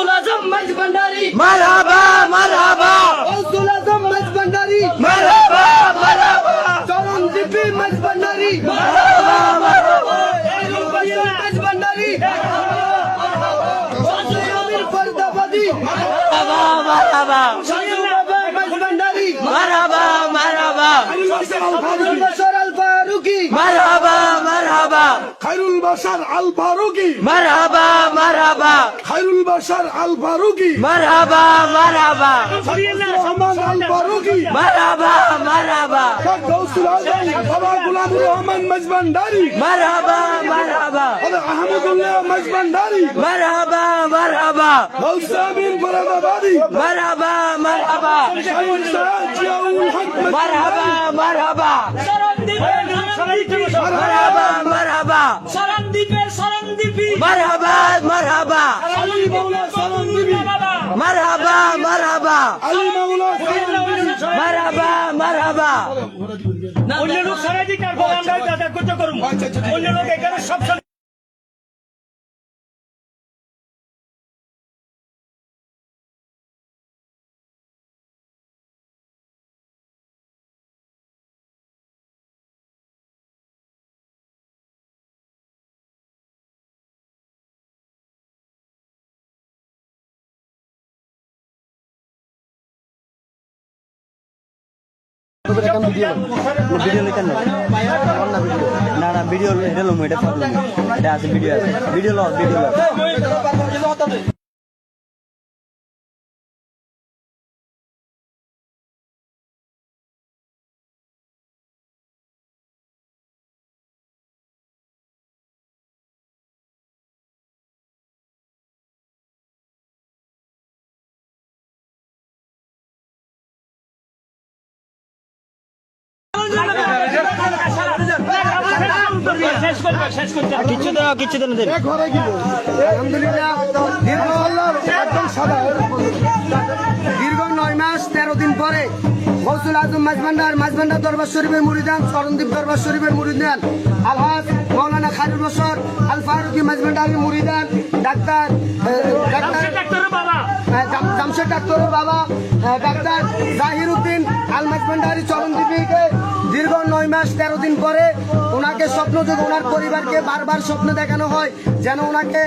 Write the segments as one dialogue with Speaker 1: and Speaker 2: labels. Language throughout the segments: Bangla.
Speaker 1: গৌসুল আজম মাইজ ভান্ডারি
Speaker 2: মারহাবা মারহাবা
Speaker 1: গৌসুল আজম মাইজ ভান্ডারি
Speaker 2: মারহাবা মারহাবা
Speaker 1: চরণ দিপি মাইজ ভান্ডারি
Speaker 2: মারহাবা মারহাবা
Speaker 1: মাইজ ভান্ডারি আমির ফরদাবাদি
Speaker 2: মারহাবা মারহাবা
Speaker 1: শাহু বাবা মাইজ ভান্ডারি
Speaker 2: মারহাবা
Speaker 1: বাসার আল ফারুকি
Speaker 2: মারহাবা মারহাবা।
Speaker 3: খাইরুল বাসার আল ফারুকি
Speaker 2: মারহাবা মারহাবা।
Speaker 3: বাশার আল ফারুকি
Speaker 2: মারহাবা মারহাবা।
Speaker 3: গুলামুর রহমান মজবান্ডারি
Speaker 2: মারহাবা মারহাবা
Speaker 3: হযরত আহমদুল্লাহ মজবান্ডারি
Speaker 2: মারহাবা মারহাবা
Speaker 3: গৌসামিন ফরাদাবাদী
Speaker 2: মারহাবা মারহাবা
Speaker 3: শাহিদ শাহ জিয়াউল হক
Speaker 2: মারহাবা মারহাবা
Speaker 1: সরণদ্বীপের সরণদ্বীপি
Speaker 2: মারহাবা মারহাবা
Speaker 1: সরণদ্বীপের সরণদ্বীপি
Speaker 2: মারহাবা মারহাবা
Speaker 3: আলী মাওলা সালামদিবি
Speaker 2: মারহাবা মারহাবা।
Speaker 3: আলী মাওলা
Speaker 2: মারহাবা মারহাবা।
Speaker 4: অন্য লোক সারাই দিক আর আমরা দাদা করতে করুন। অন্য লোক এখানে সব সময়
Speaker 5: ভিডিও লিখেন না না ভিডিও এটা লম এটা প্রবলেম এটা আছে ভিডিও আছে। ভিডিও ল ভিডিও লস দেন দেন।
Speaker 1: আলহামদুলিল্লাহ
Speaker 3: একদম সাদা।
Speaker 1: দীর্ঘ নয় মাস তেরো দিন পরে। গৌসুল আজম মাঝভান্ডার মাঝভান্ডার দরবার শরীফের মুড়ি দেন চরণদ্বীপ দরবার শরীফের মুরিদান আলহাজ মৌলানা খালিদ বসর আল ফারুকি মাঝভান্ডারি মুরিদান ডাক্তার আহ, ডাক্তার
Speaker 4: ডাক্তারের বাবা।
Speaker 1: জামশেদ ডাক্তারের বাবা ডাক্তার জাহির উদ্দিন আল মাঝভান্ডারি চরণদ্বীপীকে দীর্ঘ নয় মাস তেরো দিন পরে ওনাকে স্বপ্ন যোগে ওনার পরিবারকে বারবার স্বপ্ন দেখানো হয় যেন ওনাকে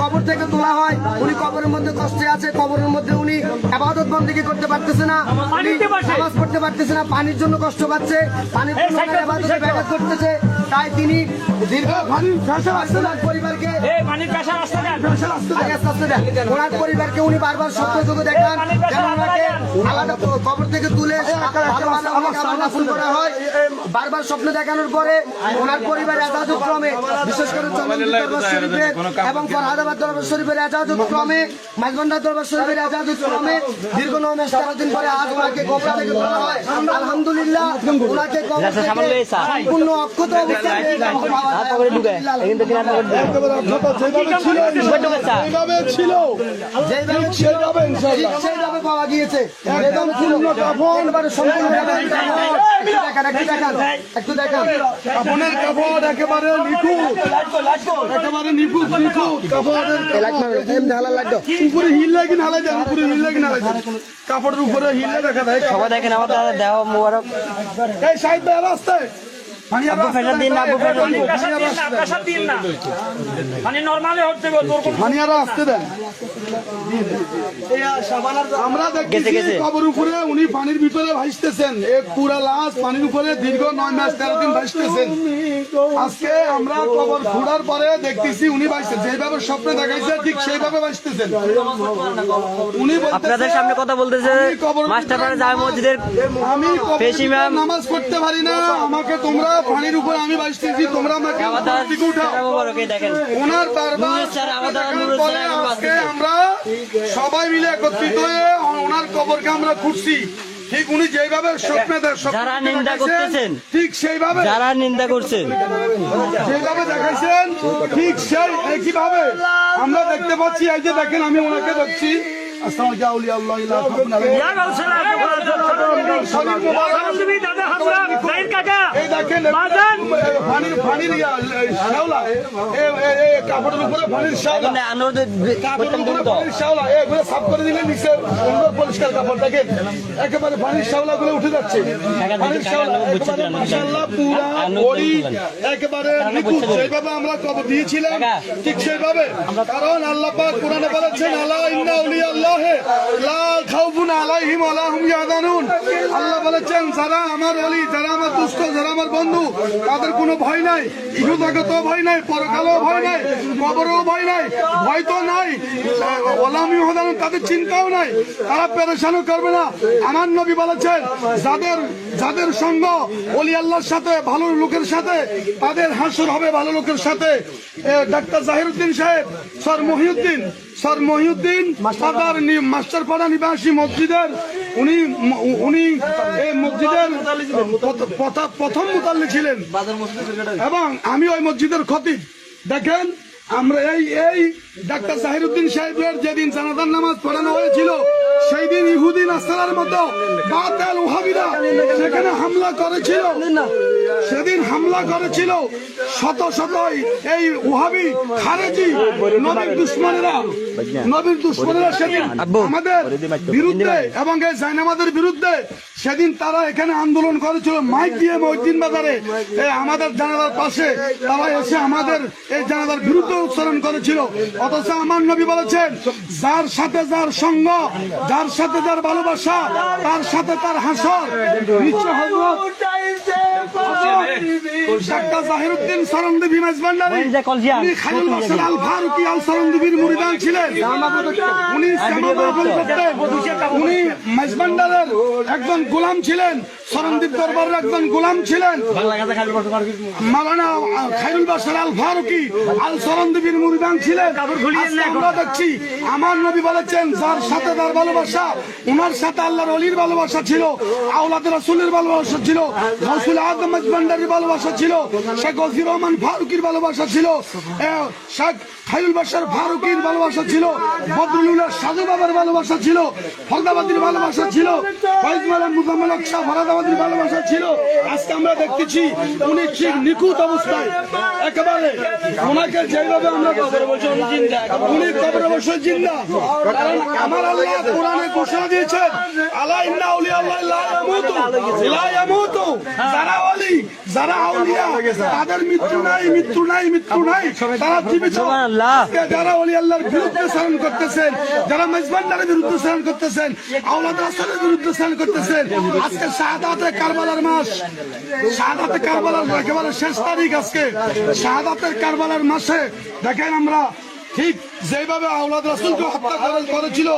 Speaker 1: কবর থেকে তোলা হয় উনি কবরের মধ্যে কষ্টে আছে কবরের মধ্যে উনি আবাদত বন্দিকে করতে পারতেছে না। পড়তে পারতেছে না পানির জন্য কষ্ট পাচ্ছে পানির জন্য। ব্যাঘাত করতেছে তাই তিনি দীর্ঘ পরিবারকে। ওনার পরিবারকে উনি বারবার দেখান। যেন ওনাকে আলাদা কবর থেকে তুলে দাফন করা হয়। বারবার স্বপ্ন দেখানোর পরে ওনার পরিবার এজাজত ক্রমে বিশেষ করে দরবার শরীফের এবং ফরহাদাবাদ দরবার শরীফের এজাজত ক্রমে মাঝবান্ডার দরবার শরীফের দীর্ঘ নয় মাস তেরো দিন পরে আজ ওনাকে কবর থেকে তোলা হয় আলহামদুলিল্লাহ ওনাকে সম্পূর্ণ অক্ষত অবস্থায়।
Speaker 5: করে করে
Speaker 3: অক্ষত যেভাবে ছিল।
Speaker 1: যেভাবে ছিল,
Speaker 3: সেইভাবে ইনশাআল্লাহ।
Speaker 1: ঠিক সেইভাবে পাওয়া গিয়েছে। একদম পূর্ণ কাফন একেবারে সম্পূর্ণভাবে দেখান একটু দেখান। একটু দেখান।
Speaker 3: কাপড়ের কাপড় একেবারে নিখুঁত। একেবারে নিখুঁত। নিখুঁত কাপড়ের উপরে হিল লাগি নালাই দেন উপরে হিল কাপড়ের উপরে হিলে দেখা দেয়
Speaker 5: সবাই দেখেন আমার দাদা দেওয়া মোবারক।
Speaker 3: এই সাইড ভাই রাস্তায়
Speaker 5: আব্বু ফেসার দিন না আব্বু ফেসার দিন।
Speaker 4: না প্রেশার দিন না। মানে নর্মালি হতে বলব ওরকম
Speaker 3: ভানিয়ারা আসতে দেন। আমরা দেখতেছি কবর উপরে উনি পানির ভিতরে ভাসতেছেন। এক পুরা লাশ পানির উপরে দীর্ঘ নয় মাস তেরো দিন ভাসতেছেন। আজকে আমরা কবর খোঁড়ার পরে দেখতেছি উনি ভাসতেন যেভাবে স্বপ্নে দেখাইছে ঠিক সেইভাবে ভাসতেছেন। উনি
Speaker 5: আপনাদের সামনে কথা বলতেছে
Speaker 3: আমি
Speaker 5: জামে মসজিদের
Speaker 3: নামাজ পড়তে পারি না আমাকে তোমরা পানির উপর আমি ভাসতেছি তোমরা আমাকে দিকে উঠাও। ওনার বারবার আজকে আমরা সবাই মিলে একত্রিত হয়ে ওনার কবরকে আমরা খুঁজছি। ঠিক উনি যেভাবে স্বপ্নে
Speaker 5: যারা নিন্দা করতেছেন,
Speaker 3: ঠিক সেইভাবে
Speaker 5: যারা নিন্দা করছেন।
Speaker 3: যেভাবে দেখাইছেন ঠিক সেই একইভাবে আমরা দেখতে পাচ্ছি। এই যে দেখেন আমি ওনাকে দেখছি। আসসালামু আলাইকুম। আউলিয়া আল্লাহ ইলা খাবুন আলাইহিম।
Speaker 4: গাউসুল্লাহ
Speaker 3: শরীফ মুবারক।
Speaker 4: সরন্দবি দাদা হাজরা জাহির কাকা
Speaker 3: এই দেখেন পানির পানির শ্যাওলা। এ এ- এ কাপড়ের উপরে পানির শ্যাওলা। কাপড়ের উপরে পানির শ্যাওলা। এগুলো সাফ করে দিলে নিচে সুন্দর পরিষ্কার কাপড় দেখেন একেবারে পানির শ্যাওলা গুলো উঠে যাচ্ছে। পানির শ্যাওলা একেবারে মাশাআল্লাহ পুরা বডি একেবারে নিখুঁত। আমরা কবর দিয়েছিলাম ঠিক সেইভাবে। কারণ আল্লাহ পাক কোরআনে বলেছেন আলা ইন্না আউলিয়া আল্লাহ লা খাউফুন আলাইহিম ওয়া হুম ইয়াহজানুন। আল্লাহ বলেছেন যারা আমার ওলি যারা আমার দুষ্ট যারা আমার বন্ধু তাদের কোনো ভয় নাই। ইহুদাগত ভয় নাই পরকালও ভয় নাই কবরও ভয় নাই ভয় তো নাই। ওলাম ইহুদানুন তাদের চিন্তাও নাই। তারা পেরেশানও করবে না। আমার নবী বলেছেন যাদের যাদের সঙ্গ ওলি আল্লাহর সাথে ভালো লোকের সাথে তাদের হাসর হবে ভালো লোকের সাথে। ডাক্তার জাহিরুদ্দিন সাহেব sir Mohiuddin sir Mohiuddin master Masterpara নিবাসী মসজিদের উনি উনি এই মসজিদের প্রথ- প্রথ- প্রথম মুতাল্লি ছিলেন। এবং আমি ওই মসজিদের ক্ষতি দেখেন আমরা এই এই ডাক্তার সাহিরুদ্দিন সাহেবের যেদিন জানাজার নামাজ পড়ানো হয়েছিল সেই দিন ইহুদিন আসার মতো বাতাল ওহাবিরা সেখানে হামলা করেছিল। সেদিন হামলা করেছিল শত শত এই ওহাবি খারেজি নবীর দুশ্মনেরা। নবীর দুশ্মনেরা সেদিন আমাদের বিরুদ্ধে এবং এই জাইনামাদের বিরুদ্ধে সেদিন তারা এখানে আন্দোলন করেছিল। মাইক দিয়ে মহিদ্দিন বাজারে এই আমাদের জানালার পাশে তারা এসে আমাদের এই জানালার বিরুদ্ধে উচ্চারণ করেছিল। অথচ আমার নবী বলেছেন যার সাথে যার সঙ্গ যার সাথে যার ভালোবাসা তার সাথে তার হাসর নিশ্চয় হজরত একজন গোলাম ছিলেন দরবারের একজন গোলাম ছিলেন মালানা বাসার আল ফারুকি আল মুরিদান ছিলেন আমরা দেখছি আমার নবী বলেছেন, যার সাথে তার ভালোবাসা ওনার সাথে আল্লাহর অলির ভালোবাসা ছিল আওলাদ রাসুলের ভালোবাসা ছিল, রসুল আদম ভান্ডারির ভালোবাসা ছিল, শেখ গফির রহমান ফারুকির ভালোবাসা ছিল শেখ খাইরুল বাসার ফারুকির ভালোবাসা ছিল, বদরুল্লাহ সাধু বাবার ভালোবাসা ছিল ফলদাবাদির ভালোবাসা ছিল ফরাদাবাদির ভালোবাসা ছিল। আজকে আমরা দেখতেছি উনি ঠিক নিখুঁত অবস্থায়, একেবারে ওনাকে যেভাবে আমরা উনি কবরে বসে জিন্দা। কারণ আমার আল্লাহ কোরআনে ঘোষণা দিয়েছেন আল্লাহ ইয়ামুতু যারা যারা আউলিয়া তাদের মৃত্যু নাই মৃত্যু নাই মৃত্যু নাই। তারা জীবিত। যারা ওলি আল্লাহর বিরুদ্ধে স্মরণ করতেছেন যারা মেজবান্ডারের বিরুদ্ধে স্মরণ করতেছেন আওলাদ রাসূলের বিরুদ্ধে স্মরণ করতেছেন আজকে শাহাদাতে কারবালার মাস। শাহাদাতে কারবালার একেবারে শেষ তারিখ আজকে। শাহাদাতের কারবালার মাসে দেখেন আমরা ঠিক যেভাবে আওলাদ রাসুলকে হত্যা করে- করেছিল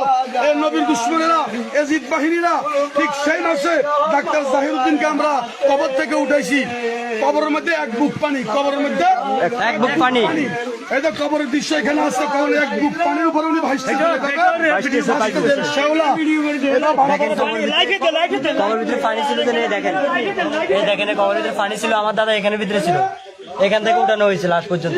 Speaker 3: এই নবীর দুশ্মনেরা এজিদ বাহিনীরা ঠিক সেই মাসে ডাক্তার জাহিরুদ্দিনকে আমরা কবর থেকে উঠাইছি। কবরের মধ্যে এক বুক পানি কবরের মধ্যে
Speaker 2: এক বুক পানি।
Speaker 3: এই যে কবরের দৃশ্য এখানে আছে কারণ এক বুক পানির উপরে উনি ভাসছেন ভাসতেছেন, শ্যাওলা এটা ভালো করে
Speaker 4: লাইফে তো লাইফে তো
Speaker 5: কবরের ভিতরে পানি ছিল দেখেন। এই দেখেন কবরের ভিতরে পানি ছিল আমার দাদা এখানে ভিতরে ছিল। এখান থেকে উঠানো হয়েছিল আজ পর্যন্ত।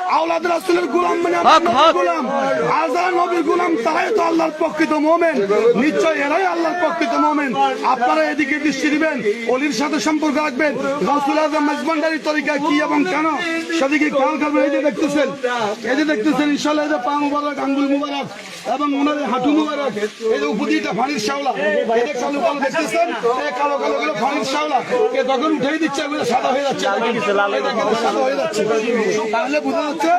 Speaker 3: আওলাদ রাসুলের গোলাম মানে গোলাম। আর নবীর গোলাম তারাই তো আল্লাহর প্রকৃত মোমেন। নিশ্চয় এরাই আল্লাহর প্রকৃত মোমেন। আপনারা এদিকে দৃষ্টি দিবেন অলির সাথে সম্পর্ক রাখবেন রাসুল আজম মাঝবান্ডারি তরিকা কি এবং কেন? সেদিকে খেয়াল করবেন এই যে দেখতেছেন এই যে দেখতেছেন ইনশাল্লাহ এই যে পা মুবারক আঙ্গুল মুবারক এবং ওনার হাঁটু মুবারক এই যে উপদিটা ফানির শাওলা এই যে কালো কালো দেখতেছেন এই কালো কালো গুলো ফানির শাওলা এ তখন উঠেই দিচ্ছে সাদা হয়ে যাচ্ছে সাদা হয়ে যাচ্ছে। তাহলে বোঝা যাচ্ছে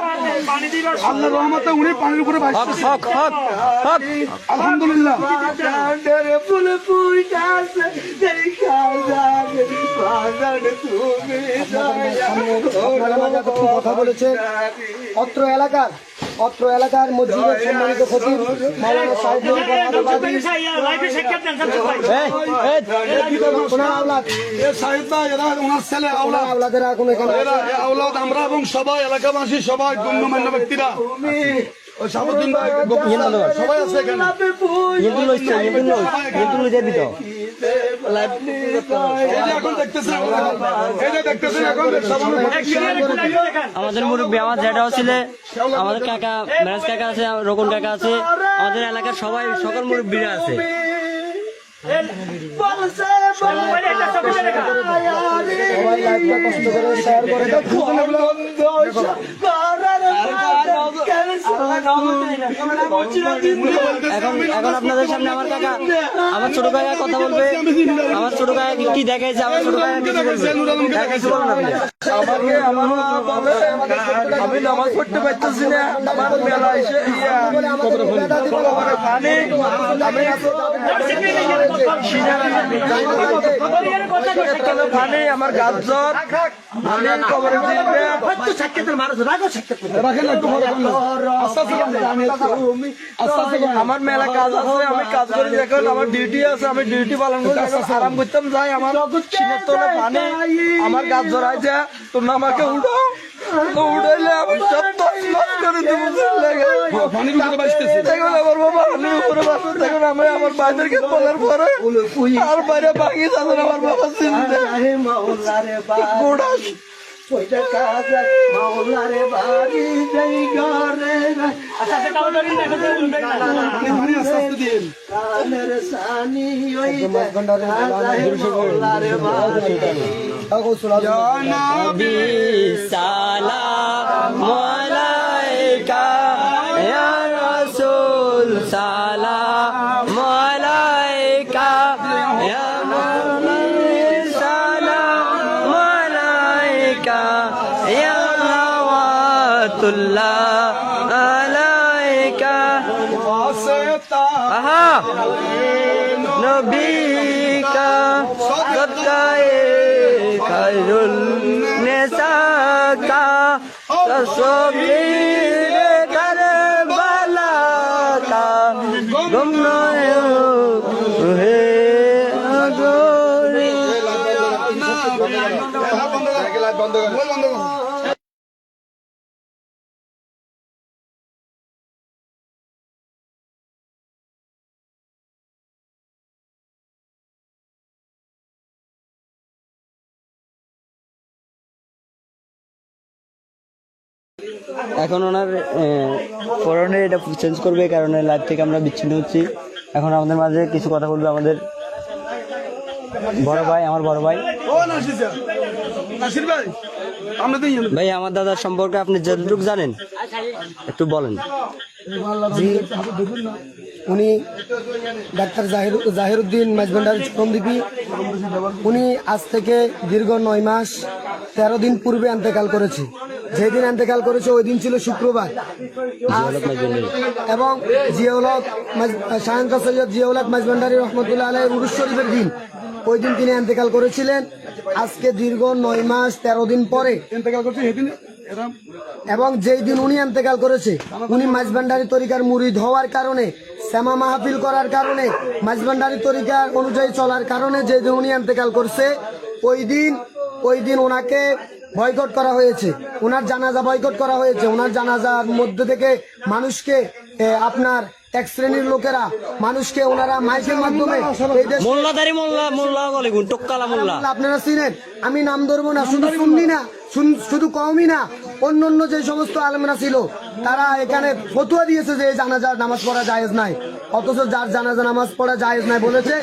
Speaker 3: আল্লাহ রহমতে উনি পানির উপরে আলহামদুলিল্লাহ।
Speaker 1: কথা বলেছে অত্র এলাকার অত্র এলাকার মসজিদের সম্মানিত খতিব মাওলানা সাহেব আওলাদের এখন এখানে
Speaker 3: আওলাদ আমরা এবং সবাই এলাকাবাসী সবাই গণ্যমান্য ব্যক্তিরা। সবাই আছে এখানে।
Speaker 5: আমাদের মুরব্বী আমার জেঠাও ছিল আমাদের কাকা মেরাজ কাকা আছে রকম কাকা আছে আমাদের এলাকার সবাই সকল মুরব্বীরা আছে।
Speaker 1: সবাই লাইভটা কষ্ট করে শেয়ার করে।
Speaker 5: এখন এখন আপনাদের সামনে আমার কাকা আমার ছোট কাকা কথা বলবে আমার ছোট কাকা কি- দেখাইছে আমার ছোট কাকা কিছু বলবে? কাকা কিছু বলুন আপনি
Speaker 1: আমি নামাজ পড়তে পারতেছি না আমার মেলা এসে আমার গাছ আমার মেলা কাজ আছে আমি কাজ করি দেখুন আমার ডিউটি আছে আমি ডিউটি পালন করি আরাম করতাম যাই আমার আমার গাছ জড়াইছে তোমরা আমাকে উঠো তো উঠাইলে আমি সব তছনছ করে দেবো
Speaker 3: পানির উপরে বাঁচতেছে
Speaker 1: দেখুন আমার বাবা পানির উপরে বাসে দেখুন আমি আমার বাইদেরকে বলার পরে আর বাইরে বাকি যাবেন আমার বাবা চিনতে গোড়া
Speaker 3: পানি আস্তে আস্তে দিন
Speaker 5: সালাম আলাইকা ইয়া রাসূল সালাম আলাইকা ইয়া মুমিন সালাম আলাইকা ইয়া রাওয়াতুল্লাহ আলাইকা আহা খায়রুল নেসাকা তসবির কারবালা কা। গুমনায় এখন ওনার পরনে এটা চেঞ্জ করবে কারণে লাইভ থেকে আমরা বিচ্ছিন্ন হচ্ছি। এখন আমাদের মাঝে কিছু কথা বলবে আমাদের বড় ভাই আমার বড় ভাই।
Speaker 3: আমরা ইয়ে
Speaker 5: ভাই আমার দাদার সম্পর্কে আপনি যতটুকু জানেন একটু বলেন।
Speaker 1: উনি ডাক্তার জাহির জাহিরুদ্দিন মাঝভান্ডার চরমদ্বীপী উনি আজ থেকে দীর্ঘ নয় মাস তেরো দিন পূর্বে এন্তেকাল করেছে। যেদিন এন্তেকাল করেছে ওই দিন ছিল শুক্রবার। এবং জিয়াউলক শাহাঙ্কা সৈয়দ জিয়াউলক মাঝভান্ডারি রহমতুল্লাহ আলাই রুরুস শরীফের দিন। ওই দিন তিনি এন্তেকাল করেছিলেন। আজকে দীর্ঘ নয় মাস, তেরো দিন পরে। এবং যেই দিন উনি এন্তেকাল করেছে, উনি মাঝভান্ডারি তরিকার মুরিদ হওয়ার কারণে, শ্যামা মাহফিল করার কারণে মাঝভান্ডারি তরিকার অনুযায়ী চলার কারণে যে দিন উনি এন্তেকাল করছে, ওই দিন ওই দিন ওনাকে বয়কট করা হয়েছে। ওনার জানাজা বয়কট করা হয়েছে। ওনার জানাজার মধ্যে থেকে মানুষকে আপনার এক শ্রেণির লোকেরা মানুষকে ওনারা মাইকের মাধ্যমে
Speaker 5: মোল্লাদারি মোল্লা মোল্লা বলে গুণ মোল্লা।
Speaker 1: আপনারা চিনেন আমি নাম ধরবো না শুধু শুননি না শুন- শুধু কমই না অন্য অন্য যে সমস্ত আলেমরা ছিল তারা এখানে ফতুয়া দিয়েছে যে এই জানাজার নামাজ পড়া জায়েজ নাই। অথচ যার জানাজা নামাজ পড়া জায়েজ নাই বলেছে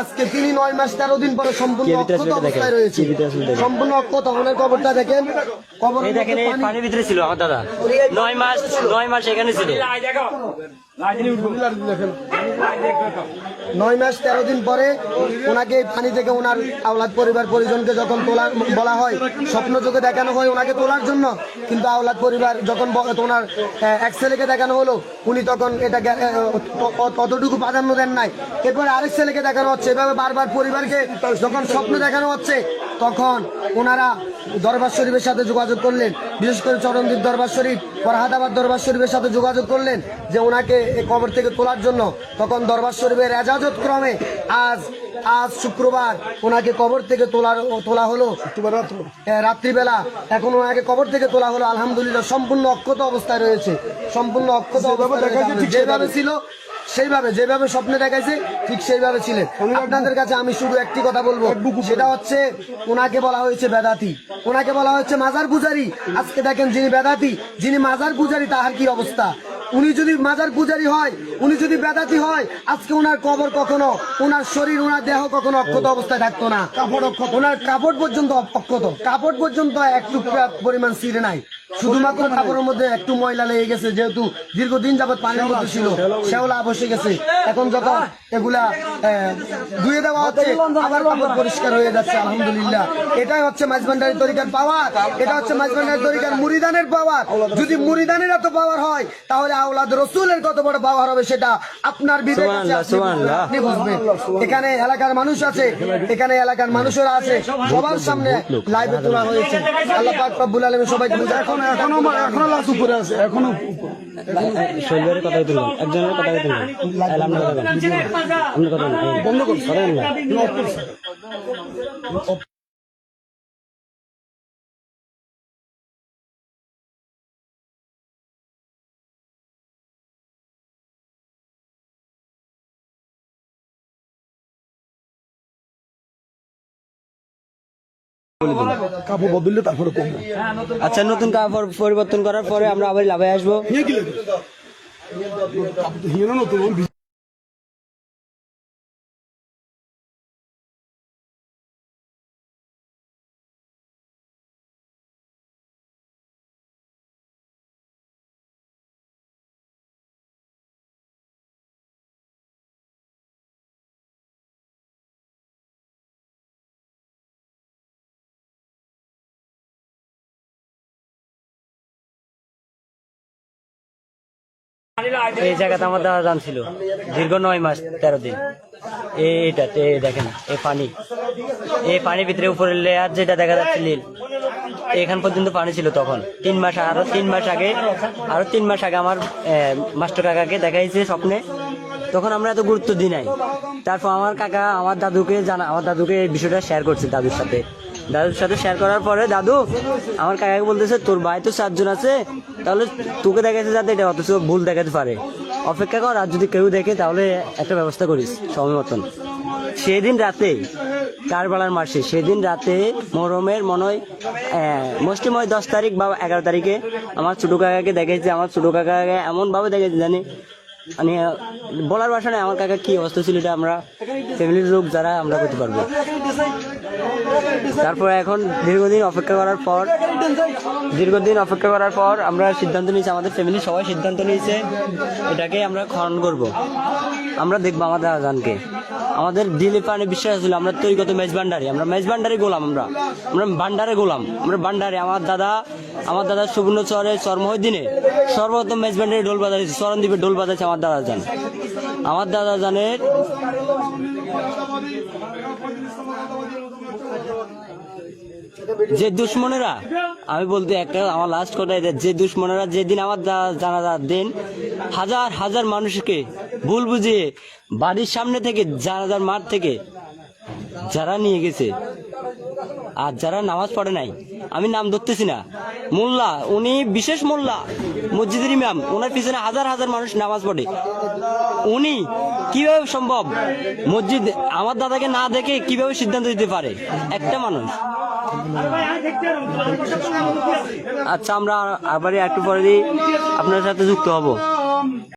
Speaker 1: আজকে তিনি নয় মাস তেরো দিন পরে সম্পূর্ণ অক্ষত অবস্থায় রয়েছে? সম্পূর্ণ অক্ষত ওনার কবরটা দেখেন। কবর
Speaker 5: দেখেন পানির ভিতরে ছিল আমার দাদা। নয় মাস নয় মাস এখানে ছিল।
Speaker 1: নয় মাস তেরো দিন পরে ওনাকে এই পানি থেকে ওনার আওলাদ পরিবার পরিজনকে যখন তোলা বলা হয় স্বপ্ন চোখে দেখানো হয় ওনাকে তোলার জন্য কিন্তু আওলাদ পরিবার যখন ওনার এক ছেলেকে দেখানো হলো উনি তখন এটা জ্ঞা- আহ, ত- ত- ততটুকু প্রাধান্য দেন নাই। এরপর আরেক ছেলেকে দেখানো হচ্ছে। এভাবে বারবার পরিবারকে যখন স্বপ্ন দেখানো হচ্ছে তখন ওনারা দরবার শরীফের সাথে যোগাযোগ করলেন। বিশেষ করে চরণদ্বীপ দরবার শরীফ ফরহাদাবাদ দরবার শরীফের সাথে যোগাযোগ করলেন যে ওনাকে কবর থেকে তোলার জন্য তখন দরবার শরীফের এজাজত ক্রমে আজ আজ শুক্রবার ওনাকে কবর থেকে তোলার তোলা হলো। রাত্রিবেলা এখন ওনাকে কবর থেকে তোলা হলো। আলহামদুলিল্লাহ সম্পূর্ণ অক্ষত অবস্থায় রয়েছে। সম্পূর্ণ অক্ষত যেভাবে ছিল সেইভাবে যেভাবে স্বপ্নে দেখাইছে ঠিক সেইভাবে ছিলেন। আপনাদের কাছে আমি শুধু একটি কথা বলব। সেটা হচ্ছে ওনাকে বলা হয়েছে বেদাতি। ওনাকে বলা হয়েছে মাজার পূজারি। আজকে দেখেন যিনি বেদাতি যিনি মাজার পূজারি তাহার কি অবস্থা? উনি যদি মাজার পূজারি হয় উনি যদি বেদাতি হয় আজকে ওনার কবর কখনো ওনার শরীর ওনার দেহ কখনো অক্ষত অবস্থায় থাকতো না। কাপড় ওনার কাপড় পর্যন্ত অক্ষত। কাপড় পর্যন্ত এক টুকরা পরিমাণ সিরে নাই। শুধুমাত্র কাপড়ের মধ্যে একটু ময়লা লেগে গেছে যেহেতু দীর্ঘদিন যাবত পানির মধ্যে ছিল শ্যাওলা বসে গেছে। এখন যখন এগুলা ধুয়ে দেওয়া হচ্ছে আবার কাপড় পরিষ্কার হয়ে যাচ্ছে আলহামদুলিল্লাহ। এটাই হচ্ছে মাঝবান্ডারি তরিকার পাওয়ার এটা হচ্ছে মাঝবান্ডারি তরিকার মুড়িদানের পাওয়ার যদি মুড়িদানের এত পাওয়ার হয় তাহলে আওলাদ রসুলের কত বড় পাওয়ার হবে সেটা আপনার বিবেক আপনি বুঝবেন এখানে এলাকার মানুষ আছে এখানে এলাকার মানুষেরা আছে সবার সামনে লাইভে তোলা হয়েছে। আল্লাহ পাক রব্বুল আলামিন সবাইকে বুঝায়
Speaker 3: এখন এখনও এখনও লাশ উপরে আছে এখনও
Speaker 2: শৈলের কথা তুলুন একজনের কথা তুলুন কথা বলেন বন্ধ করুন
Speaker 3: কাপড় বদললে তারপরে কমবো।
Speaker 2: আচ্ছা নতুন কাপড় পরিবর্তন করার পরে আমরা আবার লাভে আসব।
Speaker 3: হিয়ে নতুন
Speaker 5: এই জায়গাতে আমার দাদা জান ছিল। দীর্ঘ নয় মাস, তেরো দিন। এই এটা এই দেখেন, এই পানি। এই পানির ভিতরে উপরের লেয়ার যেটা দেখা যাচ্ছে নীল, এখান পর্যন্ত পানি ছিল তখন। তিন মাস আরও, তিন মাস আগে, আরও তিন মাস আগে আমার মাস্টার কাকাকে দেখাইছে স্বপ্নে। তখন আমরা এত গুরুত্ব দিই নাই। তারপর আমার কাকা, আমার দাদুকে জানা, আমার দাদুকে এই বিষয়টা শেয়ার করছে দাদুর সাথে। দাদুর সাথে শেয়ার করার পরে, দাদু, আমার কাকাকে বলতেছে তোর ভাই তো চারজন আছে, তাহলে তোকে দেখাচ্ছে যাতে এটা অথচ ভুল দেখাতে পারে। অপেক্ষা কর, আর যদি কেউ দেখে, তাহলে একটা ব্যবস্থা করিস, সময় মতন। সেদিন রাতে, কারবালার মাসে সেদিন রাতে মরমের মনে হয় মুষ্টিময় দশ তারিখ বা এগারো তারিখে আমার ছোট কাকাকে দেখেছে আমার ছোট কাকাকে এমন ভাবে দেখেছে জানি মানে বলার ভাষা নেই, আমার কাকা কি অবস্থা ছিল এটা আমরা ফ্যামিলির লোক যারা, আমরা করতে পারব। তারপর এখন দীর্ঘদিন অপেক্ষা করার পর, দীর্ঘদিন অপেক্ষা করার পর আমরা সিদ্ধান্ত নিয়েছি, আমাদের ফ্যামিলি সবাই সিদ্ধান্ত নিয়েছে, এটাকে আমরা খনন করব। আমরা দেখব আমাদের আজানকে। আমাদের দিলে পানি বিশ্বাস ছিল আমরা তৈরি করতো মেজ ভান্ডারি আমরা মেজ ভান্ডারি গোলাম আমরা। আমরা ভান্ডারে গোলাম, আমরা ভান্ডারে আমার দাদা আমার দাদা সুবর্ণ চরে চরমহর দিনে সর্বপ্রথম মেজ ভান্ডারে ঢোল বাজাইছে, চরণদ্বীপে ঢোল বাজাইছে আমার দাদা জানে। আমার দাদা জানের যে দুশ্মনেরা, আমি বলতে একটা আমার লাস্ট কথা যে দুশ্মনেরা যেদিন আমার জানাজার দিন, হাজার হাজার মানুষকে ভুল বুঝিয়ে বাড়ির সামনে থেকে, জানাজার মাঠ থেকে যারা নিয়ে গেছে, আর যারা নামাজ পড়ে নাই, আমি নাম ধরতেছি না। মোল্লা, উনি বিশেষ মোল্লা, মসজিদের ইমাম, ওনার পিছনে হাজার হাজার মানুষ নামাজ পড়ে। উনি কীভাবে সম্ভব মসজিদ আমার দাদাকে না দেখে কীভাবে সিদ্ধান্ত দিতে পারে? একটা মানুষ। আচ্ছা আমরা আবার একটু পরে আপনার সাথে যুক্ত হব।